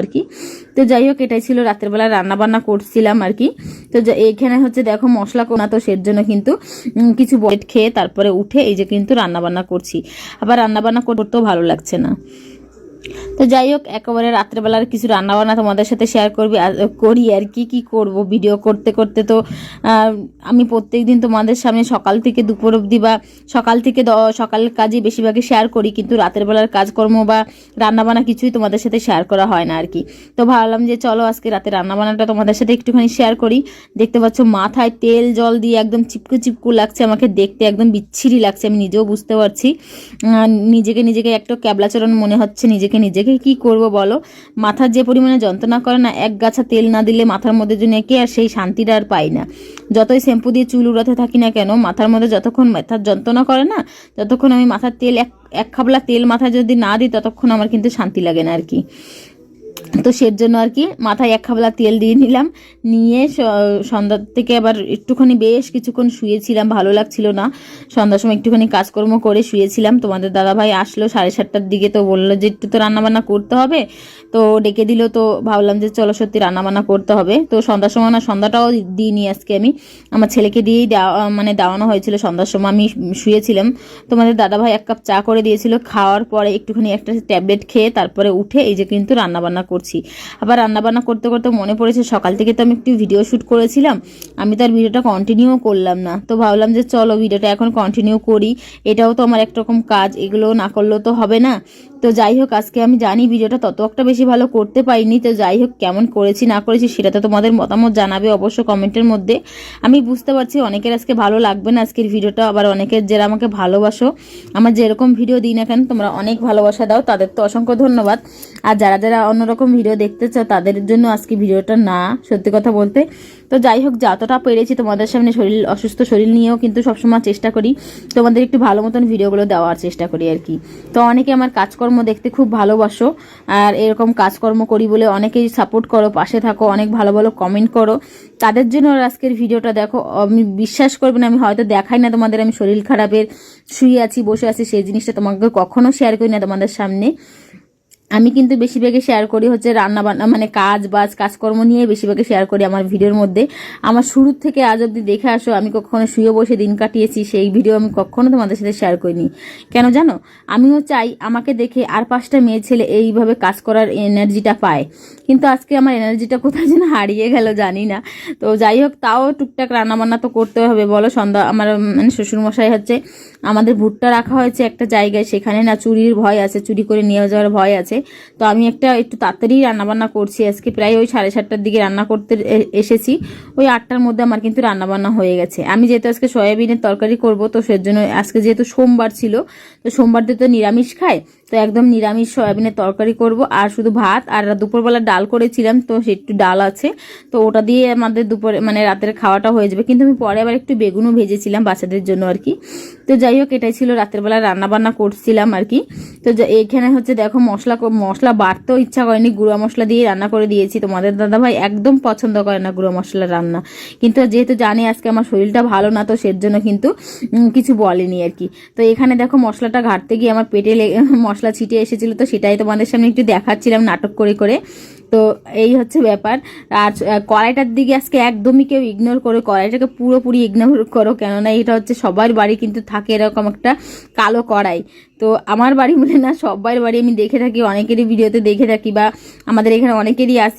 আর কি। তো যাই হোক, এটাই ছিল রাতের বেলা রান্না বান্না করছিলাম আর কি। তো এখানে হচ্ছে দেখো মশলা কোনা তো সের জন্য কিন্তু কিছু বয়েট খেয়ে তারপরে উঠে এই যে কিন্তু রান্নাবান্না করছি। আবার রান্না বান্না করতেও ভালো লাগছে না। তো যাই হোক, একেবারে রাত্রেবেলার কিছু রান্নাবান্না তোমাদের সাথে শেয়ার করবি করি আর কি কি করব ভিডিও করতে করতে তো আমি প্রত্যেক দিন তোমাদের সামনে সকাল থেকে দুপুর অবধি বা সকাল থেকে সকালের কাজই বেশিরভাগই শেয়ার করি, কিন্তু রাতের বেলার কাজকর্ম বা রান্নাবান্না কিছুই তোমাদের সাথে শেয়ার করা হয় না আর কি। তো ভাবলাম যে চলো আজকে রাতে রান্নাবান্নাটা তোমাদের সাথে একটুখানি শেয়ার করি। দেখতে পাচ্ছ মাথায় তেল, জল দিয়ে একদম চিপকু চিপকু লাগছে, আমাকে দেখতে একদম বিচ্ছিরি লাগছে, আমি নিজেও বুঝতে পারছি। নিজেকে নিজেকে একটু ক্যাবলাচরণ মনে হচ্ছে, নিজেকে নিজেকে কি করব বলো? মাথার যে পরিমাণে যন্ত্রণা করে না, এক গাছা তেল না দিলে মাথার মধ্যে জন্য একে আর সেই শান্তিটা আর পাই না। যতই শ্যাম্পু দিয়ে চুল উড়াতে থাকি না কেন, মাথার মধ্যে যতক্ষণ মাথার যন্ত্রণা করে না, ততক্ষণ আমি মাথার তেল, এক এক খাবলা তেল মাথায় যদি না দিই, ততক্ষণ আমার কিন্তু শান্তি লাগে না আর কি। তো সের জন্য আর কি মাথায় এক খাবলা তেল দিয়ে নিলাম। নিয়ে সন্ধ্যার থেকে আবার একটুখানি বেশ কিছুক্ষণ শুয়েছিলাম, ভালো লাগছিল না। সন্ধ্যার সময় একটুখানি কাজকর্ম করে শুয়েছিলাম। তোমাদের দাদাভাই আসলো সাড়ে সাতটার দিকে তো বলল যে, একটু তো রান্নাবান্না করতে হবে। তো ডেকে দিল, তো ভাবলাম যে, চলো সত্যি রান্নাবান্না করতে হবে। তো সন্ধ্যার সময় না, সন্ধ্যাটাও দিইনি আজকে আমি। আমার ছেলেকে দিয়েই দেওয়া মানে দেওয়ানো হয়েছিল সন্ধ্যার সময়। আমি শুয়েছিলাম। তোমাদের দাদাভাই এক কাপ চা করে দিয়েছিল। খাওয়ার পরে একটুখানি একটা ট্যাবলেট খেয়ে তারপরে উঠে এই যে কিন্তু রান্নাবান্না করছি। আবার রান্নাবান্না করতে করতে মনে পড়েছে, সকাল থেকে তো আমি একটু ভিডিও শ্যুট করেছিলাম। আমি তার ভিডিওটা কন্টিনিউ করলাম না। তো ভাবলাম যে চলো ভিডিওটা এখন কন্টিনিউ করি। এটাও তো আমার একরকম কাজ, এগুলো না করলেও তো হবে না। তো যাই হোক, আজকে আমি জানি ভিডিওটা তত একটা বেশি ভালো করতে পারিনি, তো যাই হোক, কেমন করেছি, না করেছি সেটা তো তোমাদের মতামত জানাবে অবশ্য কমেন্টের মধ্যে। আমি বুঝতে পারছি অনেকের আজকে ভালো লাগবে না, আজকের ভিডিওটা, আবার অনেকের যারা আমাকে ভালোবাসো, আমার যেরকম ভিডিও দিই না কেন, তোমরা অনেক ভালোবাসা দাও, তাদের তো অসংখ্য ধন্যবাদ। আর যারা যারা অন্যরকম ভিডিও দেখতে চাও, তাদের জন্য আজকে ভিডিওটা না, সত্যি কথা বলতে। তো যাই হোক, যতটা পেরেছি তোমাদের সামনে শরীর, অসুস্থ শরীর নিয়েও কিন্তু সবসময় চেষ্টা করি, তোমাদের একটু ভালো মতন ভিডিওগুলো দেওয়ার চেষ্টা করি আর কি। তো অনেকে আমার কাজকর্ম দেখতে খুব ভালোবাসো। আর এরকম কাজকর্ম করি বলে অনেকেই সাপোর্ট করো, পাশে থাকো, অনেক ভালো ভালো কমেন্ট করো। তাদের জন্য আজকের ভিডিওটা দেখো, আমি বিশ্বাস করবে না, আমি হয়তো দেখাই না তোমাদের, আমি শরীর খারাপের, শুয়ে আছি, বসে আছি, সেই জিনিসটা তোমাকে কখনো শেয়ার করি না তোমাদের সামনে। আমি কিন্তু বেশিরভাগে শেয়ার করি হচ্ছে রান্না বান্না মানে কাজ বাজ, কাজকর্ম নিয়ে বেশিরভাগে শেয়ার করি আমার ভিডিওর মধ্যে। আমার শুরুর থেকে আজ অব্দি দেখে আসো, আমি কখনো শুয়ে বসে দিন কাটিয়েছি, সেই ভিডিও আমি কখনো তোমাদের সাথে শেয়ার করিনি। কেন জানো? আমিও চাই আমাকে দেখে আর পাঁচটা মেয়ে ছেলে এইভাবে কাজ করার এনার্জিটা পায়। কিন্তু আজকে আমার এনার্জিটা কোথায় যেন হারিয়ে গেল জানি না। তো যাই হোক, তাও টুকটাক রান্নাবান্না তো করতে হবে। বলো, সন্ধ্যা, আমার মানে শ্বশুরমশাই হচ্ছে আমাদের ভুট্টা রাখা হয়েছে একটা জায়গায়। সেখানে না চুরির ভয় আছে, চুরি করে নিয়ে যাওয়ার ভয় আছে। তো আমি একটা একটু তাড়াতাড়ি রান্নাবান্না করছি। আজকে প্রায় ওই সাড়ে সাতটার দিকে রান্না করতে এসেছি। ওই আটটার মধ্যে আমার কিন্তু রান্নাবান্না হয়ে গেছে। আমি যেহেতু আজকে সয়াবিনের তরকারি করব, তো সেজন্য আজকে যেহেতু সোমবার ছিল, তো সোমবার তো নিরামিষ খায় তো একদম নিরামিষ সয়াবিনের তরকারি করব, আর শুধু ভাত, আর দুপুরবেলা ডাল করেছিলাম, তো সে একটু ডাল আছে। তো ওটা দিয়ে আমাদের দুপুরে মানে রাতের খাওয়াটা হয়ে যাবে। কিন্তু আমি পরে আবার একটু বেগুনও ভেজেছিলাম বাচ্চাদের জন্য আর কি। তো যাই হোক, এটাই ছিল রাতের বেলা রান্না বান্না করছিলাম আর কি। তো এখানে হচ্ছে দেখো মশলা মশলা বাড়তেও ইচ্ছা করেনি, গুঁড়া মশলা দিয়ে রান্না করে দিয়েছি। তোমাদের দাদা ভাই একদম পছন্দ করে না গুঁড়ো মশলা রান্না। কিন্তু যেহেতু জানি আজকে আমার শরীরটা ভালো না, তো সের জন্য কিন্তু কিছু বলেনি আর কি। তো এখানে দেখো মশলাটা ঘাটতে গিয়ে আমার পেটে লে- মশলা ছিটে এসেছিল তো সেটাই তোমাদের সামনে একটু দেখাচ্ছিলাম নাটক করে করে। তো এই হচ্ছে ব্যাপার। আর কড়াইটার দিকে আজকে একদমই কেউ ইগনোর করো, কড়াইটাকে পুরোপুরি ইগনোর করো কেননা এটা হচ্ছে সবার বাড়ি কিন্তু থাকে এরকম একটা কালো কড়াই। তো আমার বাড়ি বলে না, সবার বাড়ি আমি দেখে থাকি, অনেকেরই ভিডিওতে দেখে থাকি বা আমাদের এখানে অনেকেরই আছে।